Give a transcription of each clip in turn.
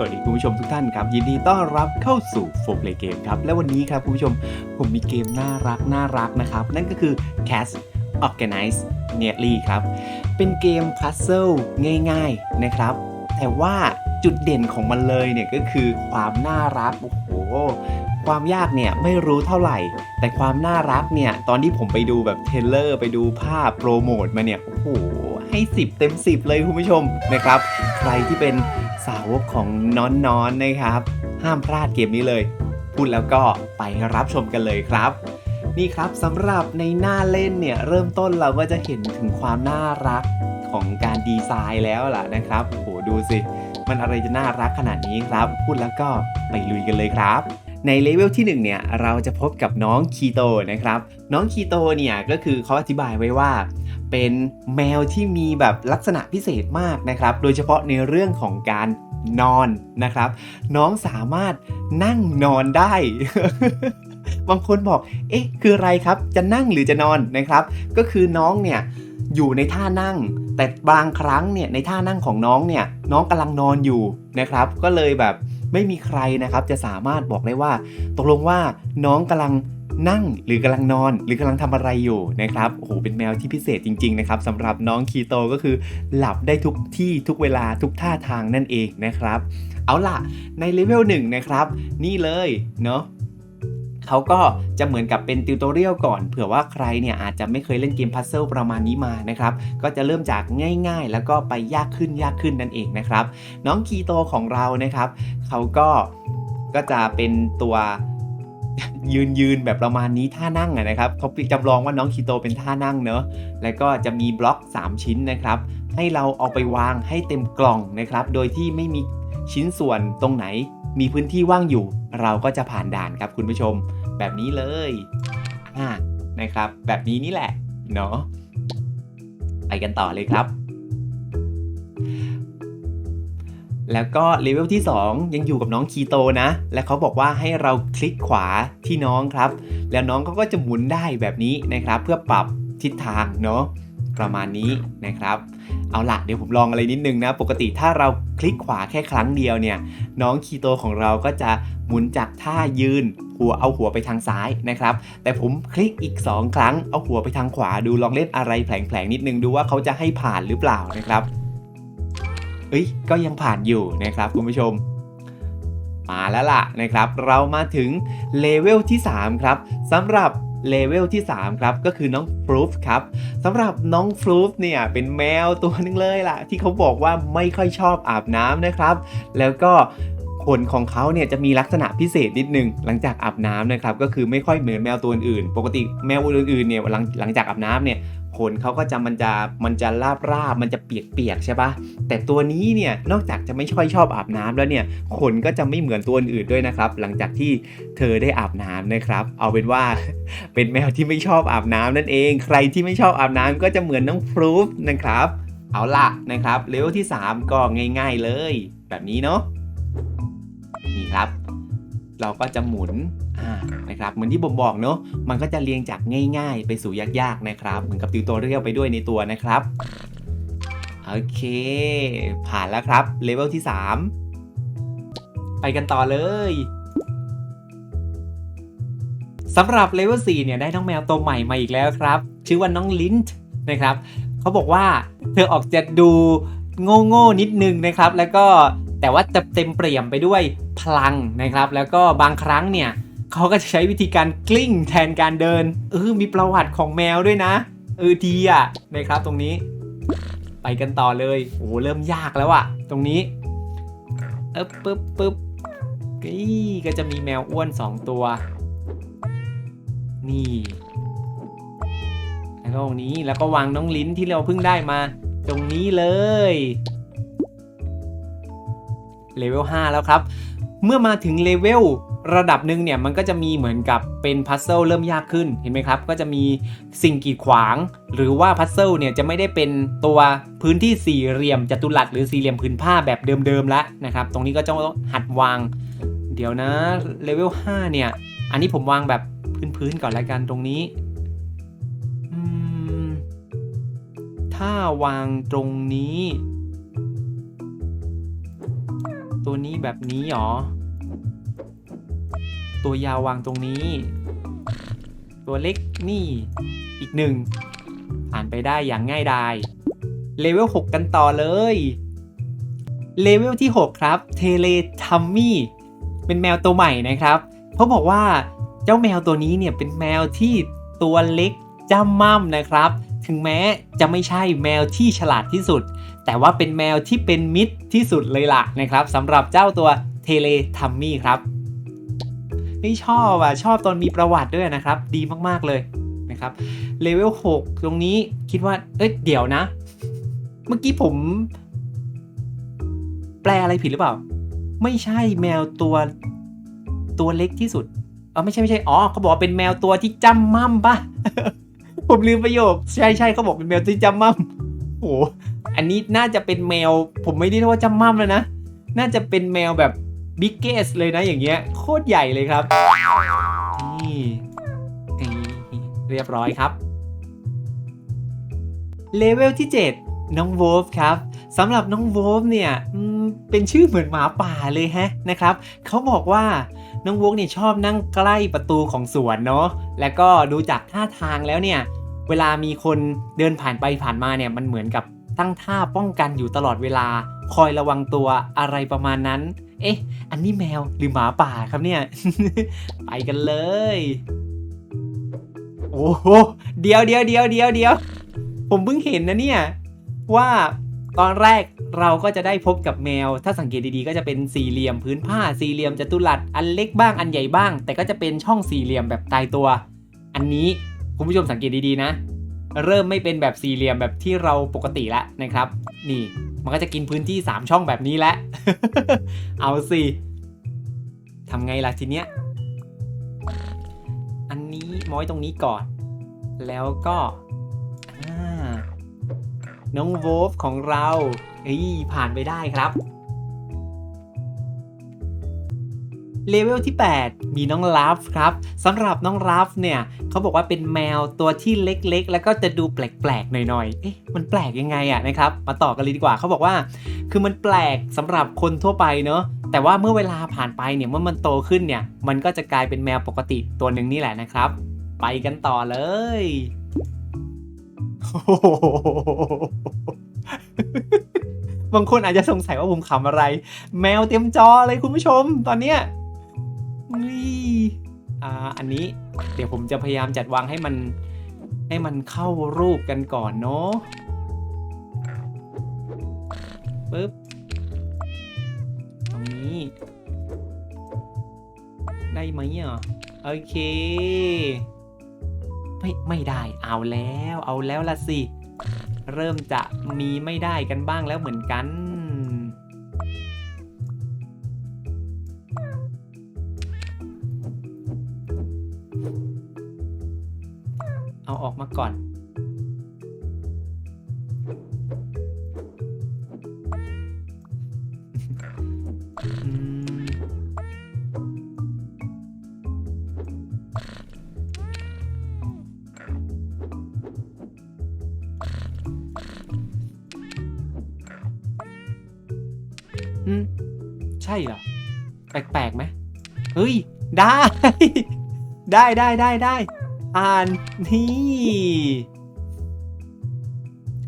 สวัสดีคุณผู้ชมทุกท่านครับ ยินดีต้อนรับเข้าสู่โฟมเลเกมครับ และวันนี้ครับคุณผู้ชมผมมีเกมน่ารักน่ารักนะครับ นั่นก็คือ Cast Organize Nearly ครับ เป็นเกมพัซเซิลง่ายๆนะครับ แต่ว่าจุดเด่นของมันเลยเนี่ยก็คือความน่ารัก โอ้โห ความยากเนี่ยไม่รู้เท่าไหร่ แต่ความน่ารักเนี่ยตอนที่ผมไปดูแบบเทรลเลอร์ไปดูภาพโปรโมทมาเนี่ยโอ้โหให้ 10 เต็ม 10 เลยคุณผู้ชมนะครับ ใครที่เป็น สาวกของน้อนๆนนะครับ ห้ามพลาดเกมนี้เลย พูดแล้วก็ไปรับชมกันเลยครับ นี่ครับสำหรับในหน้าเล่นเนี่ยเริ่มต้นเราก็จะเห็นถึงความน่ารักของการดีไซน์แล้วล่ะนะครับโอ้โหดูสิ มันอะไรจะน่ารักขนาดนี้ครับ พูดแล้วก็ไปลุยกันเลยครับ ในเลเวลที่ 1 เนี่ยเราจะพบกับน้องคีโตนะครับ น้องคีโตเนี่ยก็คือเขาอธิบายไว้ว่า เป็นแมวที่มีแบบลักษณะพิเศษมากนะครับ โดยเฉพาะในเรื่องของการนอนนะครับ น้องสามารถนั่งนอนได้ บางคนบอก เอ๊ะ คืออะไรครับ จะนั่งหรือจะนอนนะครับ ก็คือน้องเนี่ยอยู่ในท่านั่ง แต่บางครั้งเนี่ยในท่านั่งของน้องเนี่ยน้องกำลังนอนอยู่นะครับ ก็เลยแบบ ไม่มีใครนะครับจะสามารถบอกได้ว่า ตกลงว่าน้องกำลังนั่งหรือกำลังนอน หรือกำลังทำอะไรอยู่นะครับโอ้โหเป็นแมวที่พิเศษจริงๆนะครับสำหรับน้องคีโตก็คือหลับได้ทุกที่ทุกเวลาทุกท่าทางนั่นเองนะครับ เอาล่ะในเลเวลหนึ่งนะครับ นี่เลยเนาะ เขาก็จะเหมือนกับเป็นติวตอเรียลก่อน เผื่อว่าใครเนี่ยอาจจะไม่เคยเล่นเกมพัซเซิลประมาณนี้มานะครับ ก็จะเริ่มจากง่าย ๆ แล้วก็ไปยากขึ้นยากขึ้นนั่นเองนะครับ น้องคีโตของเรานะครับเขาก็ก็จะเป็นตัวยืนยืนแบบประมาณนี้ท่านั่งนะครับเขาจำลองว่าน้องคีโตเป็นท่านั่งเนอะแล้วก็จะมีบล็อก 3 ชิ้นนะครับ ให้เราเอาไปวางให้เต็มกล่องนะครับ โดยที่ไม่มีชิ้นส่วนตรงไหน มีพื้นที่ว่างอยู่ เราก็จะผ่านด่านครับคุณผู้ชม แบบนี้เลยอ่านะครับ แบบนี้นี่แหละเนาะไปกันต่อเลยครับ แล้วก็เลเวลที่ 2 ยังอยู่กับน้องคีโตนะ และเขาบอกว่าให้เราคลิกขวาที่น้องครับ แล้วน้องก็จะหมุนได้แบบนี้นะครับ เพื่อปรับทิศทางเนาะประมาณนี้นะครับ เอาละเดี๋ยวผมลองอะไรนิดนึงนะ ปกติถ้าเราคลิกขวาแค่ครั้งเดียวเนี่ย น้องคีโตของเราก็จะหมุนจากท่ายืน หัวเอาหัวไปทางซ้ายนะครับ แต่ผมคลิกอีก 2 ครั้งเอาหัวไปทางขวาดูลองเล่นอะไรแผลงๆนิดนึงดูว่าเขาจะให้ผ่านหรือเปล่านะครับ เอ้ยก็ยังผ่านอยู่นะครับคุณผู้ชมมาแล้วล่ะนะครับ เรามาถึงเลเวลที่ 3 ครับสำหรับ เลเวลที่ 3 ครับ ก็คือน้องฟลูฟครับสำหรับน้องฟลูฟเนี่ย เป็นแมวตัวหนึงเลยล่ะ ที่เขาบอกว่าไม่ค่อยชอบอาบน้ำนะครับ แล้วก็ขนของเขาเนี่ยจะมีลักษณะพิเศษนิดนึงหลังจากอาบน้ำนะครับก็คือไม่ค่อยเหมือนแมวตัวอื่น ปกติแมวอื่นๆเนี่ยหลังหลังจากอาบน้ำเนี่ย ขนเขาก็จะมันจะมันจะราบราบมันจะเปียกๆใช่ปะแต่ตัวนี้เนี่ยนอกจากจะไม่ค่อยชอบอาบน้ำแล้วเนี่ยขนก็จะไม่เหมือนตัวอื่นด้วยนะครับ หลังจากที่เธอได้อาบน้ำนะครับ เอาเป็นว่าเป็นแมวที่ไม่ชอบอาบน้ำนั่นเอง ใครที่ไม่ชอบอาบน้ำก็จะเหมือนน้องฟลูฟนะครับ เอาล่ะนะครับเลเวลที่ 3 ก็ง่าย ๆเลย แบบนี้เนาะนี่ครับ เราก็จะหมุน นะครับเหมือนที่ผมบอกเนาะมันก็จะเรียงจากง่าย ๆ ไปสู่ยากๆนะครับ เหมือนกับติวตัวเรียลไปด้วยในตัวนะครับโอเค ผ่านแล้วครับเลเวลที่ 3 ไปกันต่อเลยสำหรับเลเวล4เนี่ยได้น้องแมวตัวใหม่มาอีกแล้วครับ ชื่อว่าน้องลินท์นะครับเขาบอกว่าเธอออกจะดูโง่โง่ๆนิดนึงนะครับ แล้วก็แต่ว่าจะเต็มเปี่ยมไปด้วยพลังนะครับ แล้วก็บางครั้งเนี่ย เขาก็จะใช้วิธีการกลิ้งแทนการเดิน เออ มีประวัติของแมวด้วยนะ เออดีอะนะครับตรงนี้ ไปกันต่อเลย โอ้โหเริ่มยากแล้วอะตรงนี้เอ๊บปึ๊บปึ๊บนี่ก็จะมีแมวอ้วนสองตัว นี่ แล้วก็ตรงนี้แล้วก็วางน้องลิ้นที่เราเพิ่งได้มา ตรงนี้เลยเลเวล5แล้วครับ เมื่อมาถึงเลเวล ระดับหนึ่งเนี่ยมันก็จะมีเหมือนกับเป็นพัซเซิลเริ่มยากขึ้นเห็นไหมครับ ก็จะมีสิ่งกีดขวาง หรือว่าพัซเซิลเนี่ยจะไม่ได้เป็นตัวพื้นที่สี่เหลี่ยมจัตุรัสหรือสี่เหลี่ยมผืนผ้าแบบเดิมๆแล้วนะครับ ตรงนี้ก็ต้องหัดวาง เดี๋ยวนะเลเวล5เนี่ย อันนี้ผมวางแบบพื้นๆก่อนแล้วกันตรงนี้ถ้าวางตรงนี้ ตัวนี้แบบนี้หรอ ตัวยาววางตรงนี้ ตัวเล็กนี่อีกหนึ่งผ่านไปได้อย่างง่ายดายเลเวล 6 กันต่อเลยเลเวลที่ 6 ครับเทเลทัมมี่เป็นแมวตัวใหม่นะครับเขาบอกว่าเจ้าแมวตัวนี้เนี่ยเป็นแมวที่ตัวเล็กจ้ำม่ำนะครับ ถึงแม้จะไม่ใช่แมวที่ฉลาดที่สุด แต่ว่าเป็นแมวที่เป็นมิตรที่สุดเลยล่ะนะครับสำหรับเจ้าตัวเทเลทัมมี่ครับ ไม่ชอบอะชอบตอนมีประวัติด้วยนะครับ ดีมากๆเลยนะครับเลเวล6ตรงนี้คิดว่า เอ้ยเดี๋ยวนะ เมื่อกี้ผม แปลอะไรผิดหรือเปล่า ไม่ใช่แมวตัวตัวเล็กที่สุดเออไม่ใช่ไม่ใช่อ๋อเขาบอกเป็นแมวตัวที่จำมั่มปะผมลืมประโยค ใช่ใช่เขาบอกเป็นแมวที่จำมั่มโอ้โหอันนี้น่าจะเป็นแมว ผมไม่ได้เรียกว่าจำมั่มเลยนะ น่าจะเป็นแมวแบบ บิ๊กเกสเลยนะอย่างเงี้ยโคตรใหญ่เลยครับ นี่เรียบร้อยครับ เลเวลที่ 7 น้องโวฟครับสำหรับน้องโวฟเนี่ยเป็นชื่อเหมือนหมาป่าเลยฮะนะครับเขาบอกว่าน้องโวฟเนี่ยชอบนั่งใกล้ประตูของสวนเนาะแล้วก็ดูจากท่าทางแล้วเนี่ย เวลามีคนเดินผ่านไปผ่านมาเนี่ยมันเหมือนกับตั้งท่าป้องกันอยู่ตลอดเวลา คอยระวังตัวอะไรประมาณนั้น เอ๊ะ อันนี้แมวหรือหมาป่าครับเนี่ย ไปกันเลย โอ้โห เดียวเดียวเดียวเดียวเดียว ผมเพิ่งเห็นนะเนี่ย ว่าตอนแรกเราก็จะได้พบกับแมว ถ้าสังเกตดีๆ ก็จะเป็นสี่เหลี่ยมพื้นผ้า สี่เหลี่ยมจัตุรัส อันเล็กบ้าง อันใหญ่บ้าง แต่ก็จะเป็นช่องสี่เหลี่ยมแบบตายตัว อันนี้คุณผู้ชมสังเกตดีๆนะ เริ่มไม่เป็นแบบสี่เหลี่ยมแบบที่เราปกติแล้วนะครับ นี่ มันก็จะกินพื้นที่ 3 ช่องแบบนี้แหละ เอาสิทำไงล่ะทีเนี้ย อันนี้ม้อยตรงนี้ก่อน แล้วก็น้องโวฟของเราเฮ้ยผ่านไปได้ครับ เลเวลที่ 8 มีน้องลัฟครับสำหรับน้องลัฟเนี่ยเขาบอกว่าเป็นแมวตัวที่เล็กๆ แล้วก็จะดูแปลกๆ หน่อยๆ เอ๊ะมันแปลกยังไงอะนะครับ มาต่อกันเลยดีกว่าเขาบอกว่า คือมันแปลกสำหรับคนทั่วไปเนอะแต่ว่าเมื่อเวลาผ่านไปเนี่ยเมื่อมันโตขึ้นเนี่ย มันก็จะกลายเป็นแมวปกติตัวหนึ่งนี่แหละนะครับ ไปกันต่อเลยบางคนอาจจะสงสัยว่าผมขำอะไร แมวเต็มจอเลยคุณผู้ชม ตอนเนี้ย นี่อ่าอันนี้เดี๋ยวผมจะพยายามจัดวางให้มันให้มันเข้ารูปกันก่อนเนาะปึ๊บตรงนี้ ได้ไหมอะโอเค ไม่ไม่ได้เอาแล้ว เอาแล้วละสิ เริ่มจะมีไม่ได้กันบ้างแล้วเหมือนกัน เอาออกมาก่อน อืม ใช่เหรอ แปลกๆไหม เฮ้ย ได้ ได้ได้ได้ได้ อ่านนี่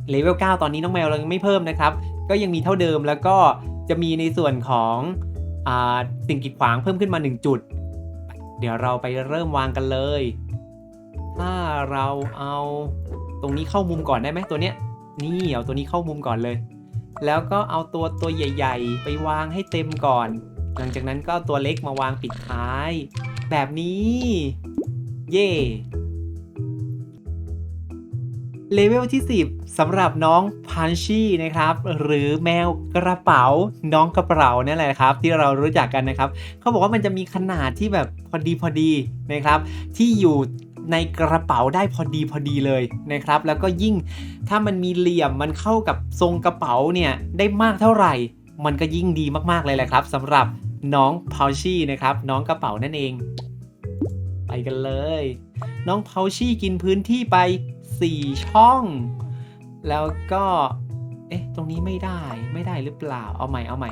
เลเวล9ตอนนี้น้องแมวเรายังไม่เพิ่มนะครับ ก็ยังมีเท่าเดิมแล้วก็จะมีในส่วนของอสิ่งกีดขวางเพิ่มขึ้นมา 1 จุด เดี๋ยวเราไปเริ่มวางกันเลย ถ้าเราเอาตรงนี้เข้ามุมก่อนได้ไหมตัวเนี้ย นี่เอาตัวนี้เข้ามุมก่อนเลย แล้วก็เอาตัวตัวใหญ่ ๆ ไปวางให้เต็มก่อน หลังจากนั้นก็ตัวเล็กมาวางปิดท้าย แบบนี้ เย่เลเวลที่ 10 สำหรับน้องพันชี่นะครับ หรือแมวกระเป๋าน้องกระเป๋านี่แหละครับ ที่เรารู้จักกันนะครับ เขาบอกว่ามันจะมีขนาดที่แบบพอดีพอดีนะครับ ที่อยู่ในกระเป๋าได้พอดีพอดีเลยนะครับ แล้วก็ยิ่งถ้ามันมีเหลี่ยมมันเข้ากับทรงกระเป๋าเนี่ยได้มากเท่าไหร่ มันก็ยิ่งดีมากๆเลยแหละครับสำหรับน้องพาวชี่นะครับ น้องกระเป๋านั่นเอง ไปกันเลย น้องเพาชี่กินพื้นที่ไป 4 ช่อง แล้วก็ เอ๊ะ ตรงนี้ไม่ได้ไม่ได้หรือเปล่า เอาใหม่เอาใหม่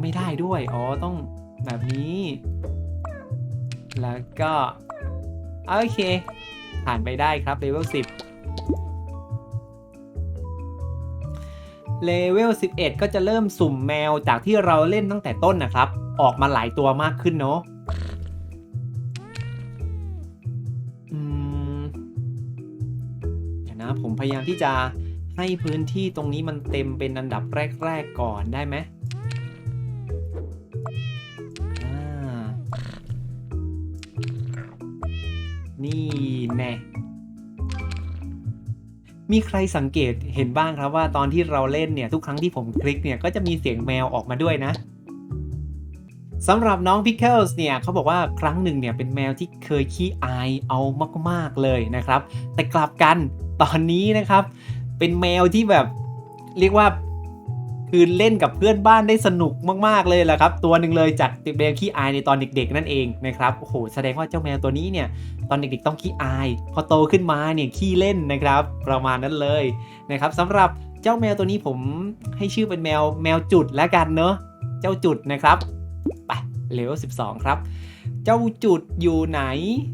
ไม่ได้ด้วย อ๋อ ต้องแบบนี้ แล้วก็ โอเค ผ่านไปได้ครับเลเวล10 เลเวล 11 ก็จะเริ่มสุ่มแมวจากที่เราเล่นตั้งแต่ต้นนะครับ ออกมาหลายตัวมากขึ้นเนาะเดี๋ยวนะผมพยายามที่จะให้พื้นที่ตรงนี้มันเต็มเป็นอันดับแรก ๆ ก่อนได้ไหม มีใครสังเกตเห็นบ้างครับว่าตอนที่เราเล่นเนี่ยทุกครั้งที่ผมคลิกเนี่ยก็จะมีเสียงแมวออกมาด้วยนะสำหรับน้อง Pickles เนี่ยเขาบอกว่าครั้งหนึ่งเนี่ยเป็นแมวที่เคยขี้อายเอามากๆเลยนะครับ แต่กลับกันตอนนี้นะครับ เป็นแมวที่แบบเรียกว่า คือเล่นกับเพื่อนบ้านได้สนุกมากๆเลยแหละครับ ตัวหนึ่งเลยจากแมวขี้อายในตอนเด็ก ๆ นั่นเองนะครับโอ้โหแสดงว่าเจ้าแมวตัวนี้เนี่ยตอนเด็กๆต้องขี้อาย พอโตขึ้นมาเนี่ยขี้เล่นนะครับ ประมาณนั้นเลยนะครับสำหรับเจ้าแมวตัวนี้ผมให้ชื่อเป็นแมวแมวจุดแล้วกันเนอะเจ้าจุดนะครับไปเลเวล12 ครับเจ้าจุดอยู่ไหน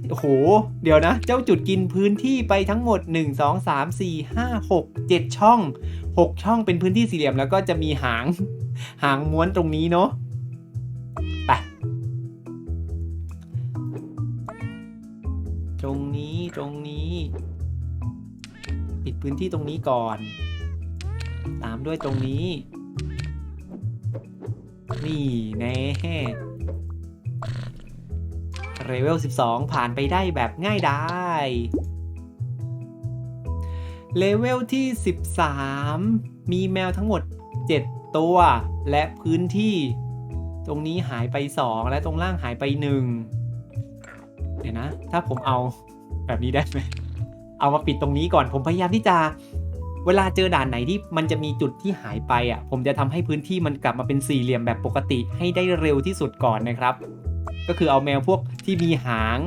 โอ้โห เดี๋ยวนะ เจ้าจุดกินพื้นที่ไปทั้งหมด 1 2 3 4 5 6 7 ช่อง 6 ช่องเป็นพื้นที่สี่เหลี่ยมแล้วก็จะมีหาง หางม้วนตรงนี้เนาะไปตรงนี้ตรงนี้ ปิดพื้นที่ตรงนี้ก่อน ตามด้วยตรงนี้ นี่แน่เลเวล 12 ผ่านไปได้แบบง่ายดาย เลเวลที่ 13 มีแมวทั้งหมด 7 ตัว และพื้นที่ ตรงนี้หายไป 2 และตรงล่างหายไป 1 เดี๋ยวนะ ถ้าผมเอาแบบนี้ได้ไหม เอามาปิดตรงนี้ก่อนผมพยายามที่จะ เวลาเจอด่านไหนที่มันจะมีจุดที่หายไปอะ ผมจะทำให้พื้นที่มันกลับมาเป็นสี่เหลี่ยมแบบปกติให้ได้เร็วที่สุดก่อนนะครับ ก็คือเอาแมวพวกที่มีหาง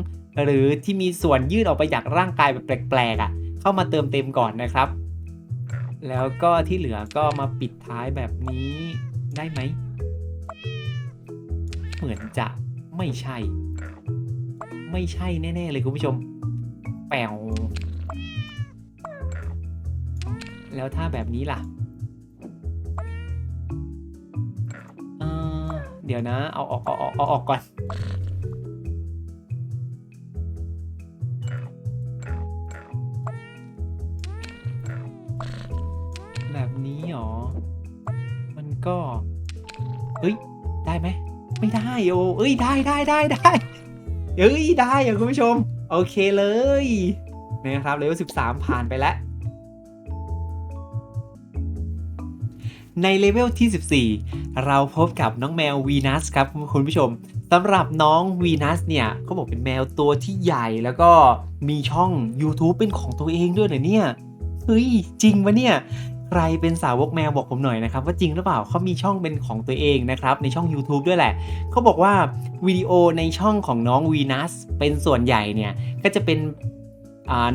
หรือที่มีส่วนยืดออกไปจากร่างกายแบบแปลกๆอะ เข้ามาเติมเต็มก่อนนะครับ แล้วก็ที่เหลือก็มาปิดท้ายแบบนี้ได้ไหม เหมือนจะไม่ใช่ ไม่ใช่แน่ ๆ เลยคุณผู้ชม แปวแล้วถ้าแบบนี้ล่ะเเดี๋ยวนะ เอาออกเอาออกเอาออกก่อน ก็เฮ้ย ได้ไหม ไม่ได้โอเอ้ย ได้ได้ได้ได้เอ้ย ได้อะคุณผู้ชม โอเคเลยนะครับเลเวล13 ผ่านไปแล้ว ในเลเวลที่ 14 เราพบกับน้องแมววีนัสครับคุณผู้ชมสำหรับน้องวีนัสเนี่ยเขาบอกเป็นแมวตัวที่ใหญ่แล้วก็มีช่อง YouTube เป็นของตัวเองด้วยเหรอเนี่ย เฮ้ย จริงปะเนี่ย ใครเป็นสาวกแมวบอกผมหน่อยนะครับว่าจริงหรือเปล่าเขามีช่องเป็นของตัวเองนะครับในช่อง YouTube ด้วยแหละเขาบอกว่าวิดีโอในช่องของน้องวีนัสเป็นส่วนใหญ่เนี่ยก็จะเป็น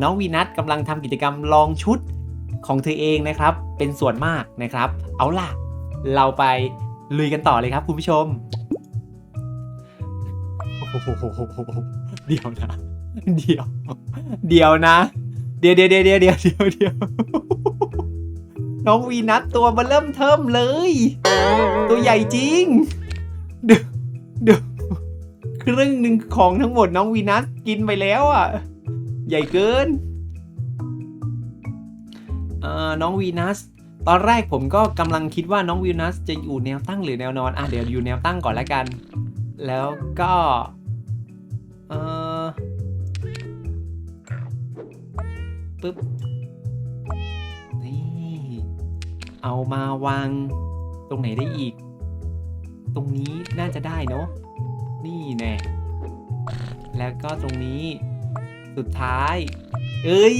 น้องวีนัสกำลังทำกิจกรรมลองชุดของเธอเองนะครับ เป็นส่วนมากนะครับ เอาล่ะ เราไปลุยกันต่อเลยครับคุณผู้ชมเดี๋ยวนะ เดี๋ยว เดี๋ยวนะ เดี๋ยวเดี๋ยวเดี๋ยวเดี๋ยวเดี๋ยว น้องวีนัสตัวมาเริ่มเทิมเลย ตัวใหญ่จริงเดี๋ยวเดี๋ยวครึ่งหนึ่งของทั้งหมดน้องวีนัสกินไปแล้วอะ ใหญ่เกินเอ่อน้องวีนัสตอนแรกผมก็กำลังคิดว่าน้องวีนัสจะอยู่แนวตั้งหรือแนวนอนอะเดี๋ยวอยู่แนวตั้งก่อนแล้วกัน แล้วก็เออปึ๊บ เอามาวาง ตรงไหนได้อีก ตรงนี้น่าจะได้เนาะนี่แน่แล้วก็ตรงนี้สุดท้าย เอ้ย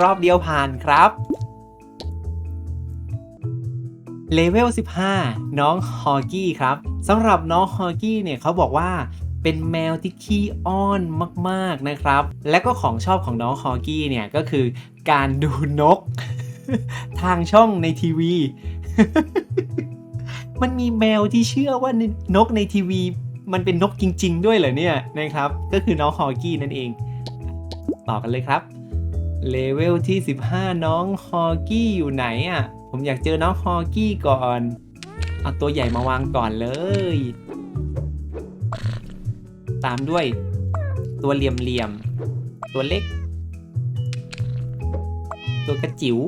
รอบเดียวผ่านครับเลเวล 15 น้องฮอร์กี้ครับสำหรับน้องฮอร์กี้เนี่ยเขาบอกว่าเป็นแมวที่ขี้อ้อนมาก ๆ นะครับ และก็ของชอบของน้องฮอร์กี้เนี่ยก็คือการดูนก ทางช่องในทีวี มันมีแมวที่เชื่อว่านกในทีวี มันเป็นนกจริง ๆ ด้วยเหรอเนี่ยนะครับ ก็คือน้องฮอกี้นั่นเอง ต่อกันเลยครับ เลเวลที่ 15 น้องฮอกี้อยู่ไหนอะ ผมอยากเจอน้องฮอกี้ก่อน เอาตัวใหญ่มาวางก่อนเลย ตามด้วย ตัวเหลี่ยมๆ ตัวเล็กตัวกระจิ๋ว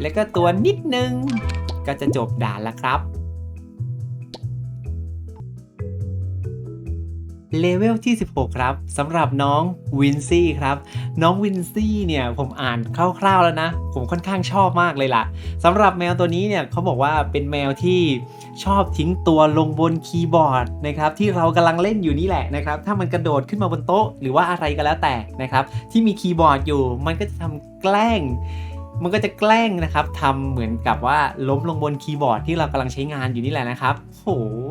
แล้วก็ตัวนิดนึง ก็จะจบด่านล้วครับเลเวลที่ 16 ครับสำหรับน้องวินซี่ครับ น้องวินซี่เนี่ยผมอ่านคร่าวๆแล้วนะ ผมค่อนข้างชอบมากเลยล่ะสำหรับแมวตัวนี้เนี่ยเขาบอกว่าเป็นแมวที่ชอบทิ้งตัวลงบนคีย์บอร์ดนะครับที่เรากำลังเล่นอยู่นี่แหละนะครับ ถ้ามันกระโดดขึ้นมาบนโต๊ะ หรือว่าอะไรก็แล้วแต่นะครับ ที่มีคีย์บอร์ดอยู่มันก็จะทำแกล้ง มันก็จะแกล้งนะครับทำเหมือนกับว่าล้มลงบนคีย์บอร์ดที่เรากำลังใช้งานอยู่นี่แหละนะครับโห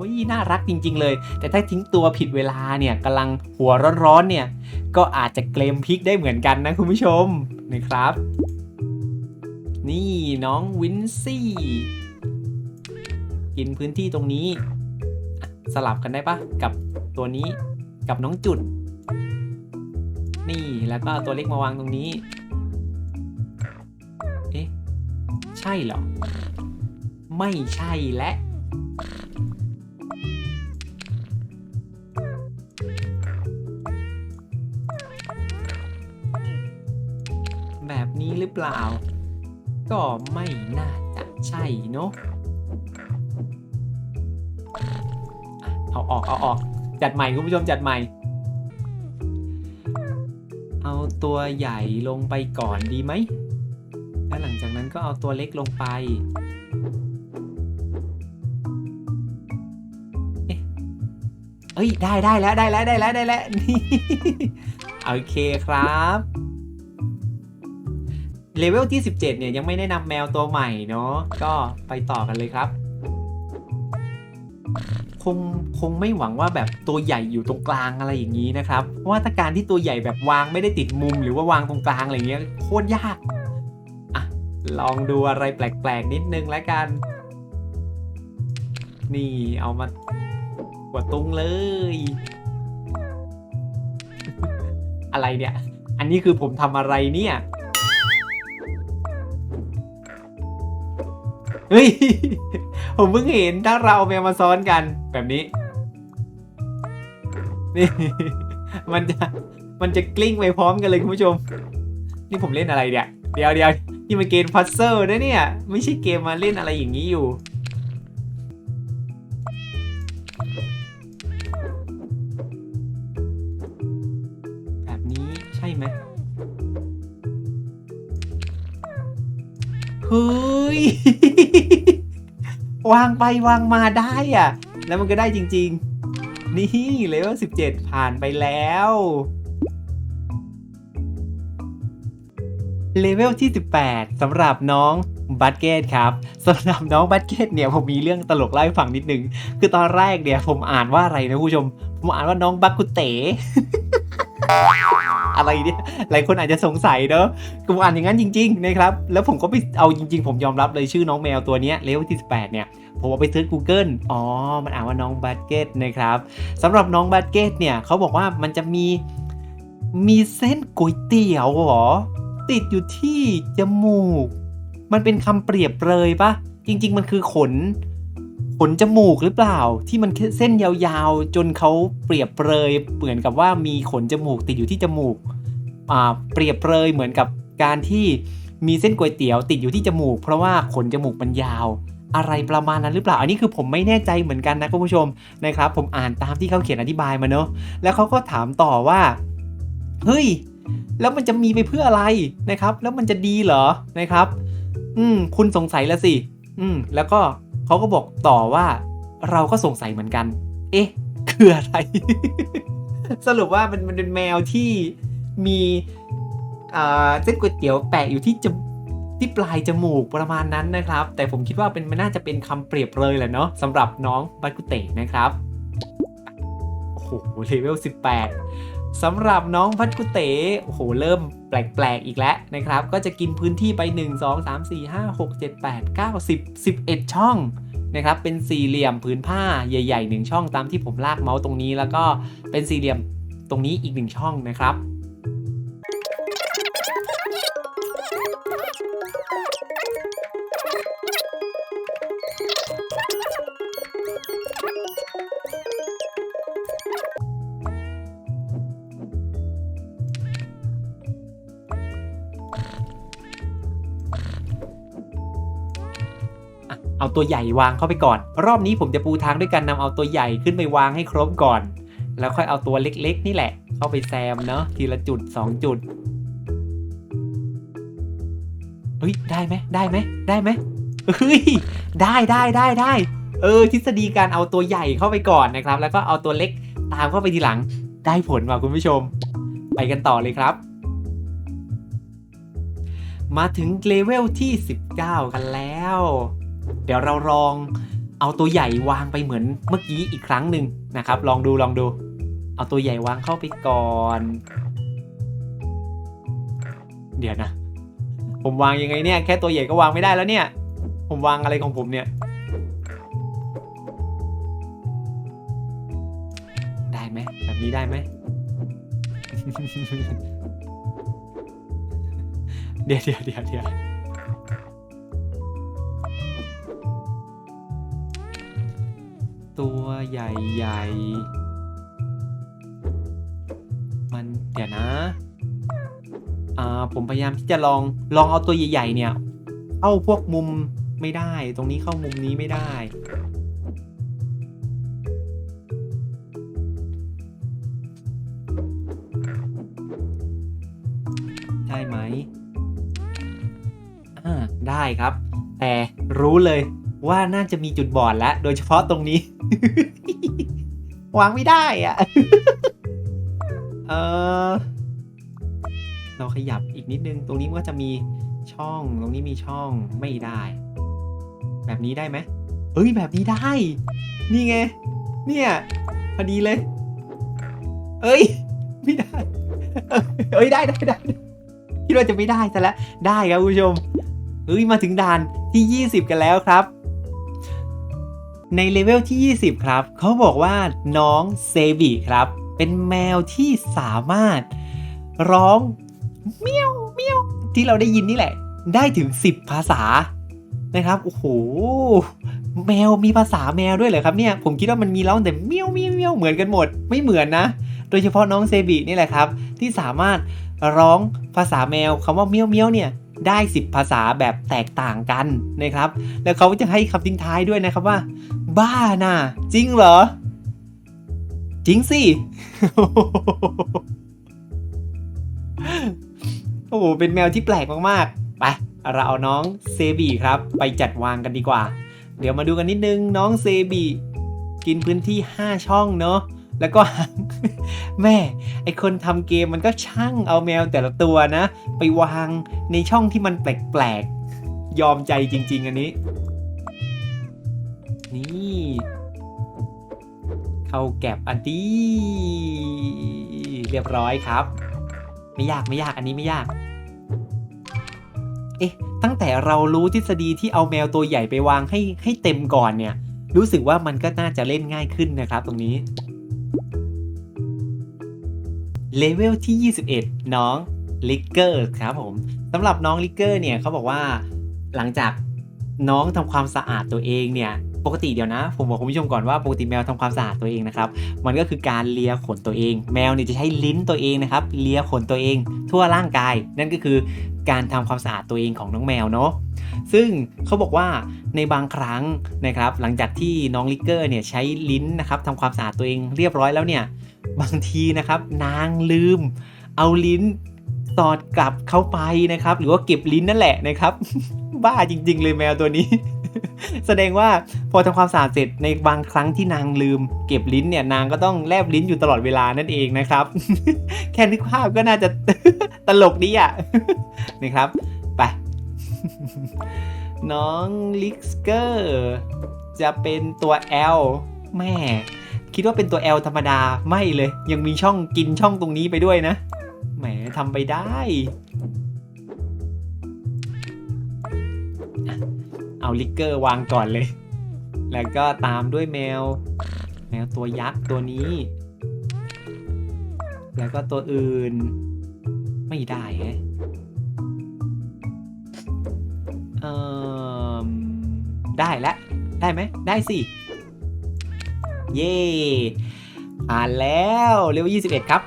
ยน่ารักจริง ๆ เลย แต่ถ้าทิ้งตัวผิดเวลาเนี่ยกำลังหัวร้อนๆเนี่ยก็อาจจะเกลมพลิกได้เหมือนกันนะคุณผู้ชมนะครับ นี่น้องวินซี่กินพื้นที่ตรงนี้ สลับกันได้ปะกับตัวนี้กับน้องจุด นี่แล้วก็ตัวเล็กมาวางตรงนี้ ใช่เหรอ ไม่ใช่และแบบนี้หรือเปล่า ก็ไม่น่าจะใช่เนอะเอาออกเอาออก จัดใหม่คุณผู้ชมจัดใหม่ เอาตัวใหญ่ลงไปก่อนดีไหม ก็เอาตัวเล็กลงไป เอ้ยได้ได้แล้วได้แล้วได้แล้วได้แล้วนี่โอเคครับเลเวลที่ 17 เนี่ย ยังไม่ได้นำแมวตัวใหม่เนาะก็ไปต่อกันเลยครับ คงคงไม่หวังว่าแบบตัวใหญ่อยู่ตรงกลางอะไรอย่างนี้นะครับ เพราะว่าถ้าการที่ตัวใหญ่แบบวางไม่ได้ติดมุม หรือว่าวางตรงกลางอะไรเงี้ยโคตรยาก ลองดูอะไรแปลกๆนิดนึงแล้วกัน นี่เอามากดตุ้งเลย อะไรเนี่ย อันนี้คือผมทำอะไรเนี่ย เฮ้ย ผมเพิ่งเห็นถ้าเราเอาแมวมาซ้อนกันแบบนี้ นี่ มันจะ มันจะกลิ้งไปพร้อมกันเลยคุณผู้ชม นี่ผมเล่นอะไรเนี่ย เดี๋ยวเดี๋ยว นี่มันเกมพัซเซิลนะเนี่ย ไม่ใช่เกมมาเล่นอะไรอย่างนี้อยู่ แบบนี้ใช่ไหมเฮ้ยวางไปวางมาได้อะ แล้วมันก็ได้จริง ๆ นี่เลเวล17 ผ่านไปแล้ว เลเวลที่ 18สำหรับน้องบัตเกตครับสำหรับน้องบัตเกตเนี่ยผมมีเรื่องตลกเล่าให้ฟังนิดนึง คือตอนแรกเนี่ยผมอ่านว่าอะไรนะผู้ชม ผมอ่านว่าน้องบักกุเตอะไรเนี่ยหลายคนอาจจะสงสัยเนอะผมอ่านอย่างนั้นจริงๆนะครับ แล้วผมก็ไปเอาจริง ๆ ผมยอมรับเลยชื่อน้องแมวตัวนี้เลเวลที่ 18 เนี่ย ผมเอาไปเซิร์ช Google อ๋อ มันอ่านว่าน้องบัตเกตนะครับสำหรับน้องบัตเกตเนี่ยเขาบอกว่ามันจะมีมีเส้นก๋วยเตี๋ยวเหรอ ติดอยู่ที่จมูก มันเป็นคำเปรียบเลยปะจริง ๆ มันคือขน ขนจมูกหรือเปล่า ที่มันเส้นยาวๆ จนเขาเปรียบเปรยเหมือนกับว่ามีขนจมูกติดอยู่ที่จมูกอ่าเปรียบเปรยเหมือนกับการที่มีเส้นก๋วยเตี๋ยวติดอยู่ที่จมูก เพราะว่าขนจมูกมันยาว อะไรประมาณนั้นหรือเปล่า อันนี้คือผมไม่แน่ใจเหมือนกันนะคุณผู้ชมนะครับ ผมอ่านตามที่เขาเขียนอธิบายมาเนอะแล้วเขาก็ถามต่อว่าเฮ้ย แล้วมันจะมีไปเพื่ออะไรนะครับ แล้วมันจะดีเหรอนะครับ อืมคุณสงสัยแล้วสิ อืมแล้วก็เขาก็บอกต่อว่า เราก็สงสัยเหมือนกัน เอ๊ะคืออะไร สรุปว่ามันมันเป็นแมวที่มีเส้นก๋วยเตี๋ยวแปะอยู่ที่จมที่ปลายจมูกประมาณนั้นนะครับ แต่ผมคิดว่าเป็นมันน่าจะเป็นคำเปรียบเลยแหละเนาะสำหรับน้องบัตกุเตะนะครับโอ้โหเลเวล18 สำหรับน้องพัชกุเต๋โอ้โหเริ่มแปลกๆอีกแล้วนะครับ ก็จะกินพื้นที่ไป 1 2 3 4 5 6 7 8 9 10 11 ช่องนะครับ เป็นสี่เหลี่ยมผืนผ้าใหญ่ๆหนึ่งช่องตามที่ผมลากเมาส์ตรงนี้ แล้วก็เป็นสี่เหลี่ยมตรงนี้อีกหนึ่งช่องนะครับ ตัวใหญ่วางเข้าไปก่อน รอบนี้ผมจะปูทางด้วยการนำเอาตัวใหญ่ขึ้นไปวางให้ครบก่อน แล้วค่อยเอาตัวเล็กๆ นี่แหละ เข้าไปแซมเนาะทีละจุด 2 จุดเฮ้ยได้ไหมได้ไหมได้ไหมเฮ้ยได้ได้ได้ได้เออทฤษฎีการเอาตัวใหญ่เข้าไปก่อนนะครับ แล้วก็เอาตัวเล็กตามเข้าไปทีหลังได้ผลว่ะคุณผู้ชม ไปกันต่อเลยครับ มาถึงเลเวลที่ 19 กันแล้ว เดี๋ยวเราลองเอาตัวใหญ่วางไปเหมือนเมื่อกี้อีกครั้งหนึ่งนะครับ ลองดูลองดู เอาตัวใหญ่วางเข้าไปก่อน เดี๋ยวนะ ผมวางยังไงเนี่ย แค่ตัวใหญ่ก็วางไม่ได้แล้วเนี่ย ผมวางอะไรของผมเนี่ย ได้ไหมแบบนี้ได้ไหมเดี๋ยวเดี๋ยวเดี๋ยวเดี๋ยว ตัวใหญ่ๆ มันเดี๋ยวนะ อ่า ผมพยายามที่จะลอง ลองเอาตัวใหญ่ๆ เนี่ย เข้าพวกมุมไม่ได้ ตรงนี้เข้ามุมนี้ไม่ได้ ได้ไหม อ่า ได้ครับ แต่รู้เลยว่าน่าจะมีจุดบอดแล้ว โดยเฉพาะตรงนี้ วางไม่ได้อะเออเราขยับอีกนิดนึง ตรงนี้มันก็จะมีช่อง ตรงนี้มีช่องไม่ได้ แบบนี้ได้ไหมเอ้ยแบบนี้ได้ นี่ไง เนี่ยพอดีเลย เอ้ย ไม่ได้ เอ้ยได้ได้ได้คิดว่าจะไม่ได้ซะแล้ว ได้ครับคุณผู้ชมเฮ้ยมาถึงด่านที่ 20 กันแล้วครับ ในเลเวลที่ 20 ครับ เขาบอกว่าน้องเซบิครับ เป็นแมวที่สามารถร้องเมียวเมียวที่เราได้ยินนี่แหละ ได้ถึง 10 ภาษานะครับ โอ้โห แมวมีภาษาแมวด้วยเหรอครับเนี่ย ผมคิดว่ามันมีร้องแต่เมียวเมียวเมียวเหมือนกันหมด ไม่เหมือนนะ โดยเฉพาะน้องเซบินี่แหละครับ ที่สามารถร้องภาษาแมวคำว่าเมียวเมียวเนี่ยได้ 10 ภาษาแบบแตกต่างกันนะครับ แล้วเขาจะให้คำทิ้งท้ายด้วยนะครับว่า บ้าน่ะ จริงเหรอ จริงสิ โอ้โห เป็นแมวที่แปลกมากๆ ไป เราเอาน้องเซบีครับ ไปจัดวางกันดีกว่า เดี๋ยวมาดูกันนิดนึง น้องเซบีกินพื้นที่ 5 ช่องเนาะ แล้วก็แม่ ไอคนทำเกมมันก็ช่างเอาแมวแต่ละตัวนะ ไปวางในช่องที่มันแปลกๆ ยอมใจจริง ๆ อันนี้ นี่เข้าแก็บอันดีเรียบร้อยครับ ไม่ยากไม่ยากอันนี้ไม่ยาก เอ๊ะ ตั้งแต่เรารู้ทฤษฎีที่เอาแมวตัวใหญ่ไปวางให้ให้เต็มก่อนเนี่ย รู้สึกว่ามันก็น่าจะเล่นง่ายขึ้นนะครับ ตรงนี้เลเวลที่ 21 น้องลิกเกอร์ครับผมสำหรับน้องลิกเกอร์เนี่ยเขาบอกว่าหลังจากน้องทำความสะอาดตัวเองเนี่ย ปกติเดี๋ยวนะ ผมบอกคุณผู้ชมก่อนว่าปกติแมวทำความสะอาดตัวเองนะครับ มันก็คือการเลียขนตัวเอง แมวเนี่ยจะใช้ลิ้นตัวเองนะครับเลียขนตัวเอง ทั่วร่างกาย นั่นก็คือการทำความสะอาดตัวเองของน้องแมวเนาะซึ่งเขาบอกว่าในบางครั้งนะครับหลังจากที่น้องลิกเกอร์เนี่ยใช้ลิ้นนะครับทำความสะอาดตัวเองเรียบร้อยแล้วเนี่ยบางทีนะครับนางลืม เอาลิ้นสอดกลับเข้าไปนะครับ หรือว่าเก็บลิ้นนั่นแหละนะครับ บ้าจริง ๆ เลยแมวตัวนี้ แสดงว่าพอทำความสะอาดเสร็จในบางครั้งที่นางลืม เก็บลิ้นเนี่ยนางก็ต้องแลบลิ้นอยู่ตลอดเวลานั่นเองนะครับ แค่นึกภาพก็น่าจะตลกดีอะนะครับไปน้องลิกเกอร์จะเป็นตัว L แม่ คิดว่าเป็นตัว L ธรรมดาไม่เลย ยังมีช่องกินช่องตรงนี้ไปด้วยนะ แหมทำไปได้ เอาลิกเกอร์วางก่อนเลย แล้วก็ตามด้วยแมว แมวตัวยักษ์ตัวนี้ แล้วก็ตัวอื่น ไม่ได้ฮะเออได้แล้วได้ไหม ได้สิ เย่ผ่านแล้วเลเวล21 ครับ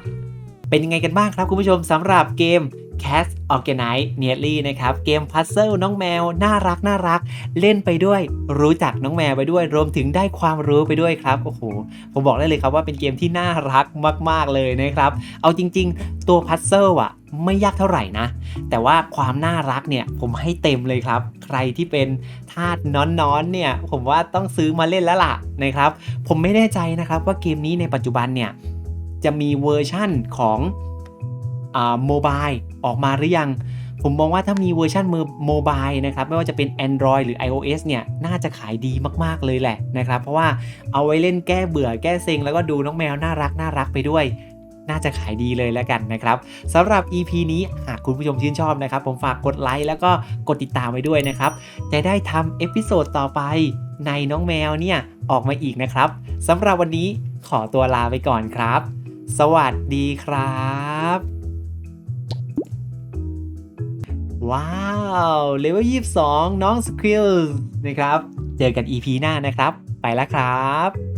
เป็นยังไงกันบ้างครับคุณผู้ชมสำหรับเกม Cat Organize Nearly นะครับ เกมพัซเซิลน้องแมว น่ารักน่ารัก เล่นไปด้วย รู้จักน้องแมวไปด้วย รวมถึงได้ความรู้ไปด้วยครับ โอ้โห ผมบอกได้เลยครับว่าเป็นเกมที่น่ารักมาก ๆ เลยนะครับ เอาจริง ๆ ตัวพัซเซิลอะไม่ยากเท่าไหร่นะ แต่ว่าความน่ารักเนี่ยผมให้เต็มเลยครับ ใครที่เป็นทาสน้อนๆเนี่ย ผมว่าต้องซื้อมาเล่นแล้วล่ะนะครับ ผมไม่แน่ใจนะครับว่าเกมนี้ในปัจจุบันเนี่ยจะมีเวอร์ชั่นของ โมบายออกมาหรือยัง ผมมองว่าถ้ามีเวอร์ชันมือโมบายนะครับ ไม่ว่าจะเป็น Android หรือ iOS เนี่ย น่าจะขายดีมากๆเลยแหละนะครับ เพราะว่าเอาไว้เล่นแก้เบื่อแก้เซ็ง แล้วก็ดูน้องแมวน่ารักน่ารักไปด้วยน่าจะขายดีเลยแล้วกันนะครับสำหรับ EP นี้หากคุณผู้ชมชื่นชอบนะครับ ผมฝากกดไลค์แล้วก็กดติดตามไว้ด้วยนะครับ จะได้ทำเอพิโซดต่อไปในน้องแมวเนี่ย ออกมาอีกนะครับสำหรับวันนี้ขอตัวลาไปก่อนครับ สวัสดีครับ ว้าวเลเวล22น้องสกิลนะครับ เจอกัน EP หน้านะครับ ไปแล้วครับ